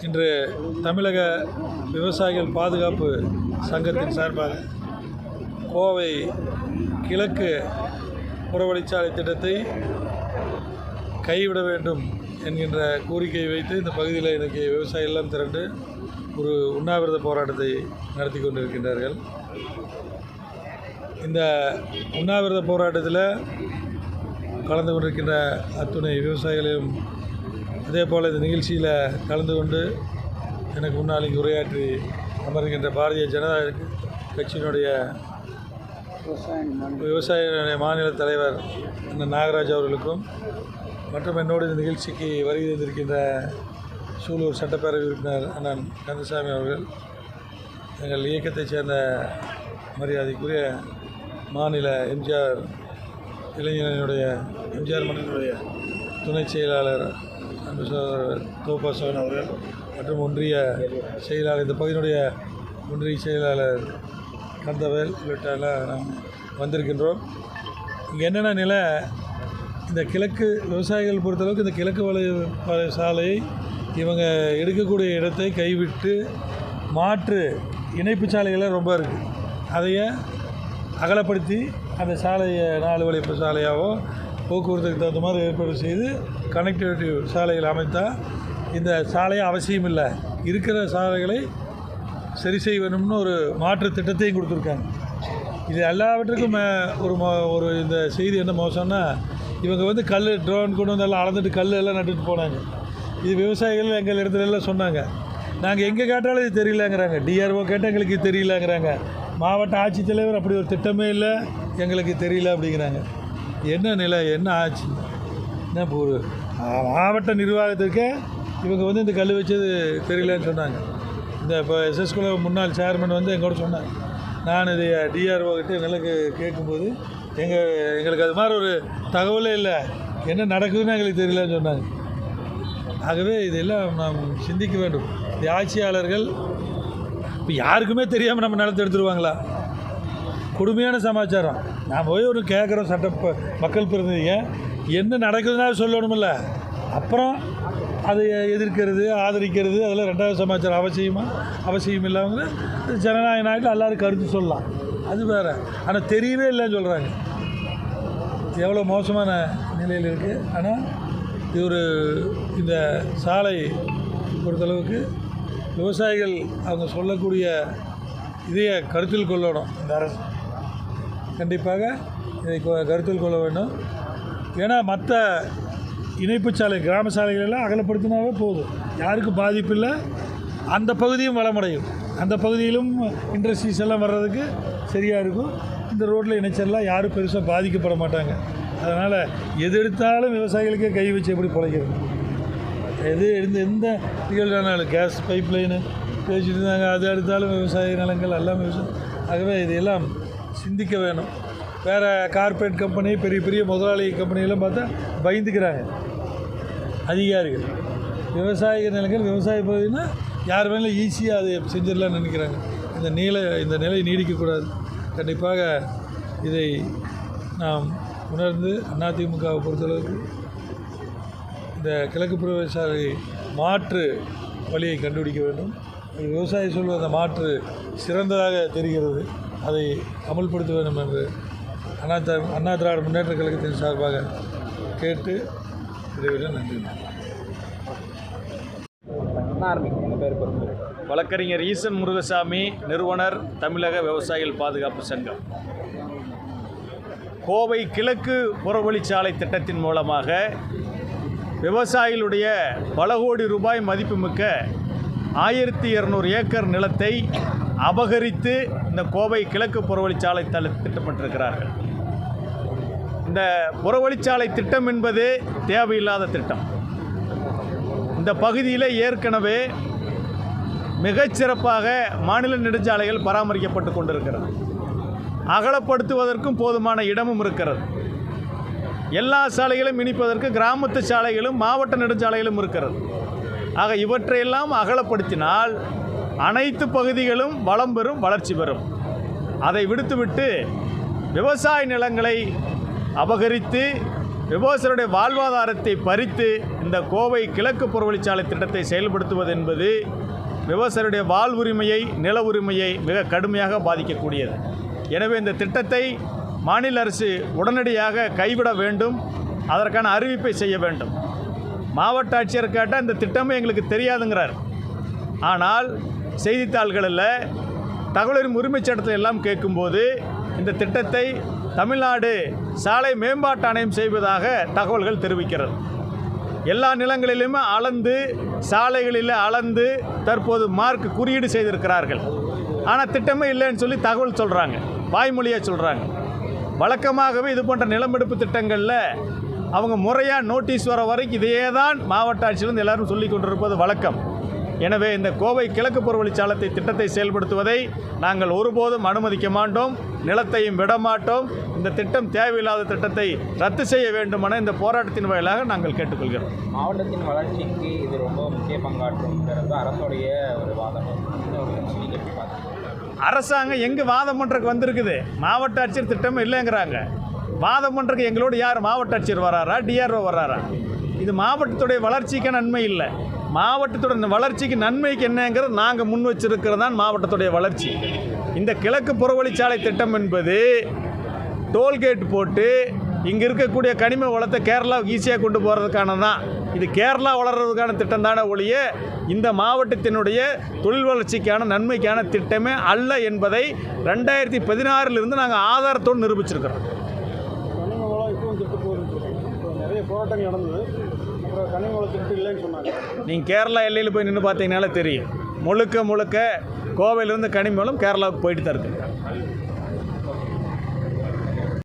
இன்று தமிழக விவசாயிகள் பாதுகாப்பு சங்கத்தின் சார்பாக கோவை கிழக்கு புறவழிச்சாலை திட்டத்தை கைவிட வேண்டும் என்கின்ற கோரிக்கையை வைத்து இந்த பகுதியில் இன்றைக்கு விவசாயிகள்லாம் திரண்டு ஒரு உண்ணாவிரத போராட்டத்தை நடத்தி கொண்டிருக்கின்றார்கள். இந்த உண்ணாவிரத போராட்டத்தில் கலந்து கொண்டிருக்கின்ற அத்துணை விவசாயிகளையும் அதே போல் இந்த நிகழ்ச்சியில் கலந்து கொண்டு எனக்கு முன்னால் இங்கே உரையாற்றி அமர்கின்ற பாரதிய ஜனதா கட்சியினுடைய விவசாய மாநில தலைவர் அண்ணன் நாகராஜ் அவர்களுக்கும் மற்றும் என்னோடு இந்த நிகழ்ச்சிக்கு வருகை தந்திருக்கின்ற சூலூர் சட்டப்பேரவை உறுப்பினர் அண்ணன் கந்தசாமி அவர்கள் எங்கள் இயக்கத்தைச் சேர்ந்த மரியாதைக்குரிய மாநில எம்ஜிஆர் இளைஞரனுடைய எம்ஜிஆர் மன்னனுடைய துணை செயலாளர் அன்பு அவர்கள் மற்றும் ஒன்றிய செயலாளர் இந்த பகுதியினுடைய ஒன்றிய செயலாளர் கந்தவேல் உள்ளிட்ட நாம் வந்திருக்கின்றோம். இங்கே என்னென்ன நிலை? இந்த கிழக்கு விவசாயிகள் பொறுத்தளவுக்கு இந்த கிழக்கு வலை சாலையை இவங்க எடுக்கக்கூடிய இடத்தை கைவிட்டு மாற்று இணைப்பு சாலைகளே ரொம்ப இருக்குது அதையே அகலப்படுத்தி அந்த சாலையை நாலு வழி சாலையாகவோ போக்குவரத்துக்கு தகுந்த மாதிரி ஏற்பாடு செய்து கனெக்டிவிட்டி சாலைகள் அமைத்தால் இந்த சாலையை அவசியம் இல்லை. இருக்கிற சாலைகளை சரி செய்ய வேணும்னு ஒரு மாற்று திட்டத்தையும் கொடுத்துருக்காங்க. இது எல்லாவற்றுக்கும் ஒரு ஒரு இந்த செய்தி என்ன மோசம்னா இவங்க வந்து கல் ட்ரோன் கொண்டு வந்து எல்லாம் அளந்துட்டு கல் எல்லாம் நட்டுட்டு போனாங்க. இது விவசாயிகள் எங்கள் இடத்துல எல்லாம் சொன்னாங்க. நாங்கள் எங்கே கேட்டாலும் இது தெரியலங்கிறாங்க. டிஆர்ஓ கேட்டால் எங்களுக்கு தெரியலங்கிறாங்க. மாவட்ட ஆட்சித்தலைவர் அப்படி ஒரு திட்டமே இல்லை. எங்களுக்கு தெரியல அப்படிங்கிறாங்க. என்ன நிலை? என்ன ஆச்சு? என்ன ஒரு மாவட்ட நிர்வாகத்திற்கு இவங்க வந்து இந்த கல் வச்சது தெரியலன்னு சொன்னாங்க. இந்த இப்போ எஸ்எஸ்குல முன்னாள் சேர்மன் வந்து எங்கூட சொன்னாங்க நான் இது டிஆர்ஓ கிட்ட எங்களுக்கு கேட்கும்போது எங்கள் எங்களுக்கு அது மாதிரி ஒரு தகவலே இல்லை. என்ன நடக்குதுன்னு எங்களுக்கு தெரியலன்னு சொன்னாங்க. ஆகவே இதெல்லாம் நாம் சிந்திக்க வேண்டும். இந்த ஆட்சியாளர்கள் இப்போ யாருக்குமே தெரியாமல் நம்ம நிலத்தை எடுத்துருவாங்களா? கொடுமையான சமாச்சாரம். நான் போய் ஒன்று கேட்குறோம் சட்ட ப- மக்கள் பிரதிநிதிங்க என்ன நடக்குதுன்னா சொல்லணுமில்ல. அப்புறம் அதை எதிர்க்கிறது ஆதரிக்கிறது அதெல்லாம் ரெண்டாவது சமாச்சாரம் அவசியமாக அவசியம் இல்லாமல் ஜனநாயக நாட்டில் எல்லாரும் கருத்து சொல்லலாம். அது வேறு. ஆனால் தெரியவே இல்லைன்னு சொல்கிறாங்க எவ்வளோ மோசமான நிலையில் இருக்குது ஆனால் இது ஒரு இந்த சாலை பொறுத்தளவுக்கு விவசாயிகள் அவங்க சொல்லக்கூடிய இதைய கருத்தில் கொள்ளணும். இந்த அரசு. கண்டிப்பாக இதை கொ- கருத்தில் கொள்ள வேண்டும். ஏன்னா மற்ற இணைப்பு சாலை கிராம சாலைகளெல்லாம் அகலப்படுத்தினாவே போதும். யாருக்கும் பாதிப்பு இல்லை அந்த பகுதியும் வளமடையும். அந்த பகுதியிலும் இண்டஸ்ட்ரீஸ் எல்லாம் வர்றதுக்கு சரியாக இருக்கும். இந்த ரோட்டில் இணைச்சல்லாம் யாரும் பெருசாக பாதிக்கப்பட மாட்டாங்க. அதனால் எது எடுத்தாலும் விவசாயிகளுக்கே கை வச்சு எப்படி பிழைக்கிறது? எது எந்த எந்த நிகழ்வானாலும் கேஸ் பைப் லைனு பேசிட்டு இருந்தாங்க. அது எடுத்தாலும் விவசாய நிலங்கள் எல்லாம் விவசாயம் ஆகவே இதையெல்லாம் சிந்திக்க வேணும். வேறு கார்ப்பரேட் கம்பெனி பெரிய பெரிய முதலாளி கம்பெனியெல்லாம் பார்த்தா பயந்துக்கிறாங்க. அதிகாரிகள். விவசாய நிலங்கள் விவசாய பகுதினா யார் வேணாலும் ஈஸியாக அதை செஞ்சிடலாம்னு நினைக்கிறாங்க. இந்த நிலை இந்த நிலை நீடிக்கக்கூடாது. கண்டிப்பாக இதை நாம் உணர்ந்து அதிமுகவை பொறுத்தளவுக்கு இந்த கிழக்கு பிரவேசாலை மாற்று வழியை கண்டுபிடிக்க வேண்டும். விவசாயி சொல்வது அந்த மாற்று சிறந்ததாக தெரிகிறது. அதை அமல்படுத்த வேண்டும் என்று அண்ணா த- அண்ணா திராவிட முன்னேற்ற கழகத்தின் சார்பாக கேட்டு இதைவிட நன்றி. வழக்கறிஞர் ஈசன் முருகசாமி நிறுவனர் தமிழக விவசாயிகள் பாதுகாப்பு சங்கம். கோவை கிழக்கு புறவழிச்சாலை திட்டத்தின் மூலமாக விவசாயிகளுடைய பல கோடி ரூபாய் மதிப்புமிக்க ஆயிரத்தி இரநூறு ஏக்கர் நிலத்தை அபகரித்து இந்த கோவை கிழக்கு புறவழிச்சாலை தள திட்டமிட்டிருக்கிறார்கள் இந்த புறவழிச்சாலை திட்டம் என்பது தேவையில்லாத திட்டம். இந்த பகுதியில் ஏற்கனவே மிகச்சிறப்பாக மாநில நெடுஞ்சாலைகள் பராமரிக்கப்பட்டு கொண்டிருக்கிறது. அகலப்படுத்துவதற்கும் போதுமான இடமும் இருக்கிறது. எல்லா சாலைகளும் இனிப்பதற்கு கிராமத்து சாலைகளும் மாவட்ட நெடுஞ்சாலைகளும் இருக்கிறது. ஆக இவற்றையெல்லாம் அகலப்படுத்தினால் அனைத்து பகுதிகளும் வளம் பெறும் வளர்ச்சி பெறும். அதை விடுத்துவிட்டு விவசாய நிலங்களை அபகரித்து விவசாயிகளுடைய வாழ்வாதாரத்தை பறித்து இந்த கோவை கிழக்கு புறவழிச்சாலை திட்டத்தை செயல்படுத்துவது என்பது விவசாயிகளுடைய வாழ்வுரிமையை நில உரிமையை மிக கடுமையாக பாதிக்கக்கூடியது. எனவே இந்த திட்டத்தை மாநில அரசு உடனடியாக கைவிட வேண்டும். அதற்கான அறிவிப்பை செய்ய வேண்டும். மாவட்ட ஆட்சியர் கேட்டால் இந்த திட்டமே எங்களுக்கு தெரியாதுங்கிறார். ஆனால் செய்தித்தாள்களில் தகவலின் உரிமைச் சட்டத்தை எல்லாம் கேட்கும்போது இந்த திட்டத்தை தமிழ்நாடு சாலை மேம்பாட்டு ஆணையம் செய்வதாக தகவல்கள் தெரிவிக்கிறது. எல்லா நிலங்களிலுமே அளந்து சாலைகளில் அளந்து தற்போது மார்க் குறியீடு செய்திருக்கிறார்கள். ஆனால் திட்டமே இல்லைன்னு சொல்லி தகவல் சொல்கிறாங்க வாய்மொழியாக சொல்கிறாங்க வழக்கமாகவே இது போன்ற நிலமெடுப்பு திட்டங்களில் அவங்க முறையாக நோட்டீஸ் வர வரைக்கும் இதையே தான் மாவட்ட ஆட்சியிலேருந்து எல்லோரும் சொல்லி கொண்டிருப்பது வழக்கம். எனவே இந்த கோவை கிழக்கு புறவழிச்சாலத்தை திட்டத்தை செயல்படுத்துவதை நாங்கள் ஒருபோதும் அனுமதிக்க மாட்டோம் நிலத்தையும் விட மாட்டோம். இந்த திட்டம் தேவையில்லாத திட்டத்தை ரத்து செய்ய வேண்டுமென இந்த போராட்டத்தின் வாயிலாக நாங்கள் கேட்டுக்கொள்கிறோம். மாவட்டத்தின் வளர்ச்சிக்கு இது ரொம்ப முக்கிய பங்காற்றும்ங்கிறது அரசுடைய ஒரு வாதம். அரசாங்கம் எங்கே வாதம் பண்ணுறதுக்கு வந்திருக்குது? மாவட்ட ஆட்சியர் திட்டம் இல்லைங்கிறாங்க. வாதம் பண்ணுறதுக்கு எங்களோட யார் மாவட்ட ஆட்சியர் வராரா? டிஆர்ஓ வராரா? இது மாவட்டத்துடைய வளர்ச்சிக்கு நன்மை இல்லை. மாவட்டத்தோட வளர்ச்சிக்கு நன்மைக்கு என்னங்கிறது நாங்கள் முன் வச்சிருக்கிறது தான் மாவட்டத்துடைய வளர்ச்சி. இந்த கிழக்கு புறவழிச்சாலை திட்டம் என்பது டோல்கேட் போட்டு இங்கே இருக்கக்கூடிய கனிம வளத்தை கேரளாவுக்கு ஈஸியாக கொண்டு போகிறதுக்கான தான் இது கேரளா வளர்கிறதுக்கான திட்டம் தானே ஒழிய இந்த மாவட்டத்தினுடைய தொழில் வளர்ச்சிக்கான நன்மைக்கான திட்டமே அல்ல என்பதை ரெண்டாயிரத்தி பதினாறிலிருந்து நாங்கள் ஆதாரத்தோடு நிரூபிச்சிருக்கிறோம் கனிம வளம் இப்பவும் கெட்டு போகுது இப்போ போராட்டம் நடந்தது. அப்புறம் கனிம வளம் இல்லைன்னு சொன்னாங்க. நீங்கள் கேரளா எல்லையில் போய் நின்று பார்த்தீங்கனாலே தெரியும். முழுக்க முழுக்க கோவையிலிருந்து கனிம கேரளாவுக்கு போயிட்டு தான் இருக்குது